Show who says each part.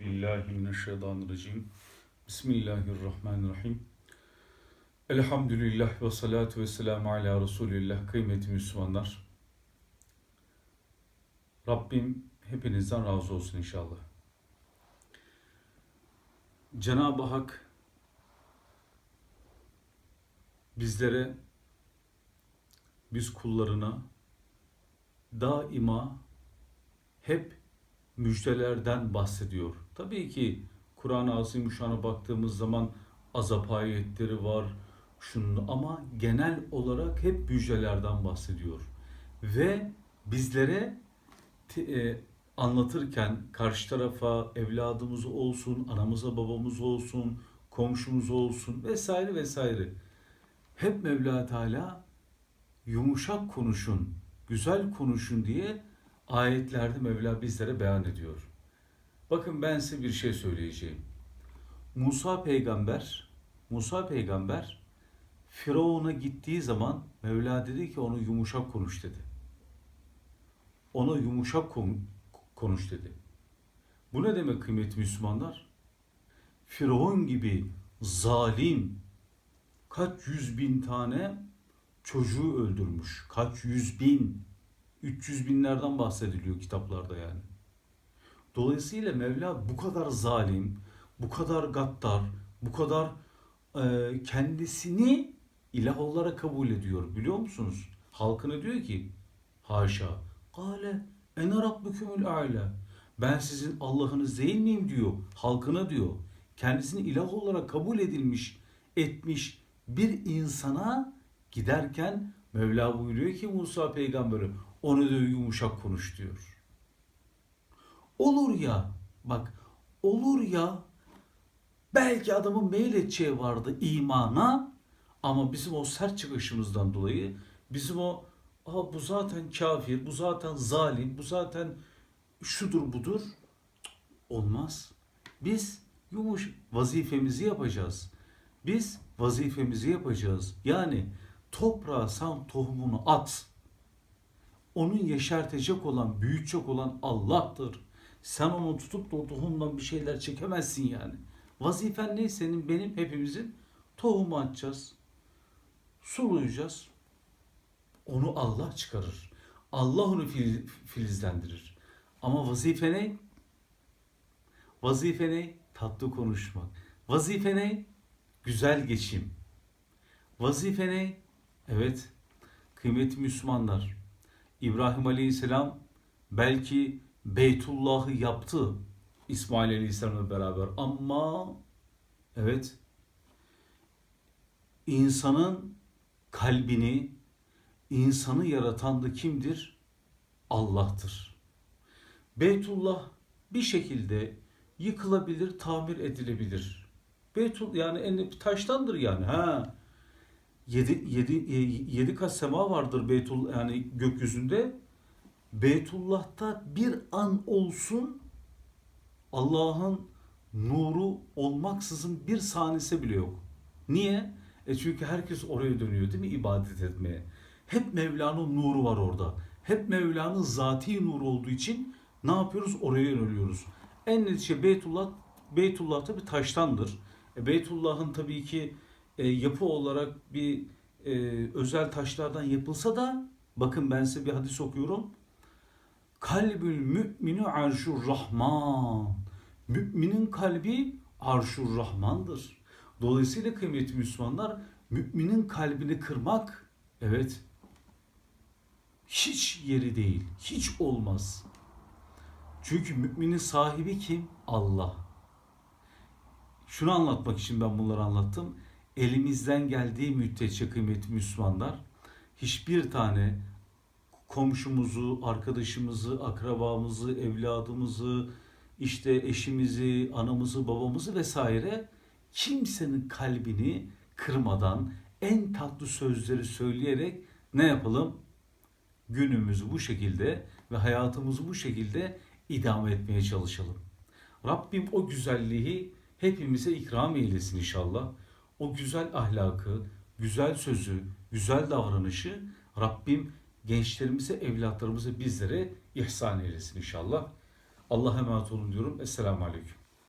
Speaker 1: billahi. Bismillahirrahmanirrahim. Elhamdülillah ve salatu ve selamu ala Resulillah. Kıymetli Müslümanlar. Rabbim hepinizden razı olsun inşallah. Cenab-ı Hak bizlere, biz kullarına daima hep müjdelerden bahsediyor. Tabii ki Kur'an-ı Azimüşşan'a baktığımız zaman azap ayetleri var, şunu ama genel olarak hep müjdelerden bahsediyor. Ve bizlere e, anlatırken karşı tarafa evladımız olsun, anamıza babamız olsun, komşumuz olsun vesaire vesaire. Hep Mevla Teala yumuşak konuşun, güzel konuşun diye ayetlerde Mevla bizlere beyan ediyor. Bakın ben size bir şey söyleyeceğim. Musa peygamber, Musa peygamber Firavun'a gittiği zaman Mevla dedi ki onu yumuşak konuş dedi. Ona yumuşak kon- konuş dedi. Bu ne demek kıymetli Müslümanlar? Firavun gibi zalim kaç yüz bin tane çocuğu öldürmüş. Kaç yüz bin, 300 binlerden bahsediliyor kitaplarda yani. Dolayısıyla Mevla bu kadar zalim, bu kadar gaddar, bu kadar e, kendisini ilah olarak kabul ediyor biliyor musunuz? Halkına diyor ki haşa kale ene rabbukumul a'la ben sizin Allah'ınız değil miyim diyor halkına diyor. Kendisini ilah olarak kabul edilmiş, etmiş bir insana giderken Mevla buyuruyor ki Musa peygamberi onu da yumuşak konuş diyor. Olur ya bak olur ya belki adamın meyledeceği vardı imana ama bizim o sert çıkışımızdan dolayı bizim o Aa, bu zaten kafir, bu zaten zalim, bu zaten şudur budur olmaz. Biz yumuş vazifemizi yapacağız. Biz vazifemizi yapacağız. Yani toprağa sen tohumunu at. Onun yeşertecek olan, büyütecek olan Allah'tır. Sen onu tutup da o tohumdan bir şeyler çekemezsin yani. Vazifen ne senin, benim, hepimizin? Tohumu atacağız. Sulayacağız. Onu Allah çıkarır. Allah onu fil- filizlendirir. Ama vazife ne? Vazife ne? Tatlı konuşmak. Vazife ne? Güzel geçim. Vazife ne? Evet. Kıymetli Müslümanlar. İbrahim Aleyhisselam belki Beytullah'ı yaptı İsmail Aleyhisselam'la beraber ama evet insanın kalbini insanı yaratan da kimdir? Allah'tır. Beytullah bir şekilde yıkılabilir, tamir edilebilir. Beytul yani en taştandır yani ha. Yedi, yedi, e, yedi kat sema vardır Beytul yani gökyüzünde. Beytullah'ta bir an olsun Allah'ın nuru olmaksızın bir saniyesi bile yok. Niye? E çünkü herkes oraya dönüyor değil mi ibadet etmeye. Hep Mevla'nın nuru var orada. Hep Mevla'nın zati nuru olduğu için ne yapıyoruz? Oraya yöneliyoruz. En netice Beytullah, Beytullah tabi taştandır. E, Beytullah'ın tabii ki e, yapı olarak bir e, özel taşlardan yapılsa da bakın ben size bir hadis okuyorum. Kalbül mümini arşur rahman. Müminin kalbi arşur rahmandır. Dolayısıyla kıymetli Müslümanlar müminin kalbini kırmak evet hiç yeri değil. Hiç olmaz. Çünkü müminin sahibi kim? Allah. Şunu anlatmak için ben bunları anlattım. Elimizden geldiği müddetçe kıymetli Müslümanlar hiçbir tane komşumuzu, arkadaşımızı, akrabamızı, evladımızı, işte eşimizi, anamızı, babamızı vesaire kimsenin kalbini kırmadan en tatlı sözleri söyleyerek ne yapalım? Günümüzü bu şekilde ve hayatımızı bu şekilde idame etmeye çalışalım. Rabbim o güzelliği hepimize ikram eylesin inşallah. O güzel ahlakı, güzel sözü, güzel davranışı Rabbim gençlerimize, evlatlarımıza bizlere ihsan eylesin inşallah. Allah'a emanet olun diyorum. Esselamu Aleyküm.